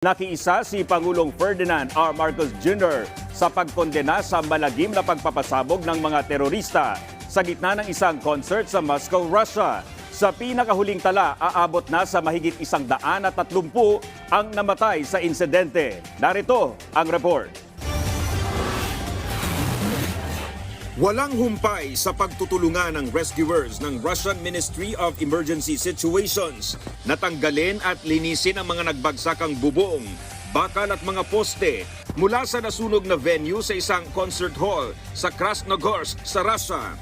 Nakiisa si Pangulong Ferdinand R. Marcos Jr. sa pagkondena sa malagim na pagpapasabog ng mga terorista sa gitna ng isang concert sa Moscow, Russia. Sa pinakahuling tala, aabot na sa mahigit isang daan at tatlumpu ang namatay sa insidente. Narito ang report. Walang humpay sa pagtutulungan ng rescuers ng Russian Ministry of Emergency Situations na tanggalin at linisin ang mga nagbagsakang bubong, bakal at mga poste mula sa nasunog na venue sa isang concert hall sa Krasnogorsk sa Russia.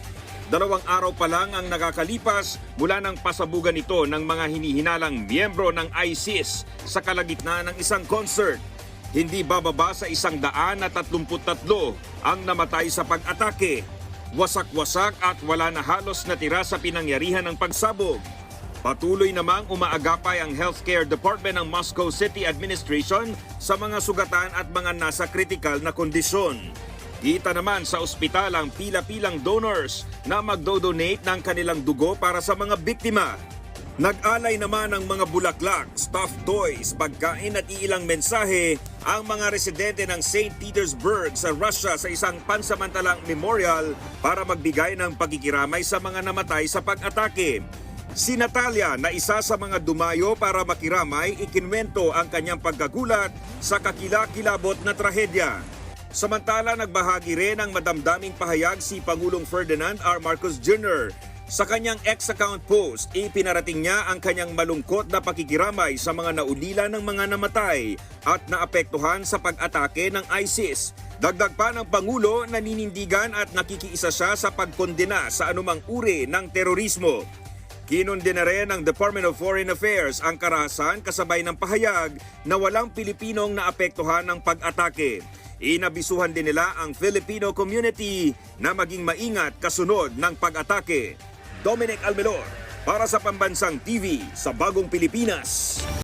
Dalawang araw pa lang ang nakakalipas mula ng pasabugan ito ng mga hinihinalang miyembro ng ISIS sa kalagitnaan ng isang concert. Hindi bababa sa isang daan at tatlumput tatlo ang namatay sa pag-atake. Wasak-wasak at wala na halos natira sa pinangyarihan ng pagsabog. Patuloy namang umaagapay ang Healthcare Department ng Moscow City Administration sa mga sugatan at mga nasa kritikal na kondisyon. Kita naman sa ospital ang pila-pilang donors na magdo-donate ng kanilang dugo para sa mga biktima. Nag-alay naman ng mga bulaklak, stuffed toys, pagkain at iilang mensahe ang mga residente ng St. Petersburg sa Russia sa isang pansamantalang memorial para magbigay ng pagkikiramay sa mga namatay sa pag-atake. Si Natalia na isa sa mga dumayo para makiramay, ikinwento ang kanyang pagkagulat sa kakilakilabot na trahedya. Samantala, nagbahagi rin ng madamdaming pahayag si Pangulong Ferdinand R. Marcos Jr. Sa kanyang ex-account post, ipinarating niya ang kanyang malungkot na pakikiramay sa mga naulila ng mga namatay at naapektuhan sa pag-atake ng ISIS. Dagdag pa ng Pangulo, naninindigan at nakikiisa siya sa pagkondena sa anumang uri ng terorismo. Kinundina rin ng Department of Foreign Affairs ang karahasan kasabay ng pahayag na walang Pilipinong naapektuhan ng pag-atake. Inabisuhan din nila ang Filipino community na maging maingat kasunod ng pag-atake. Dominic Almelor para sa Pambansang TV sa Bagong Pilipinas.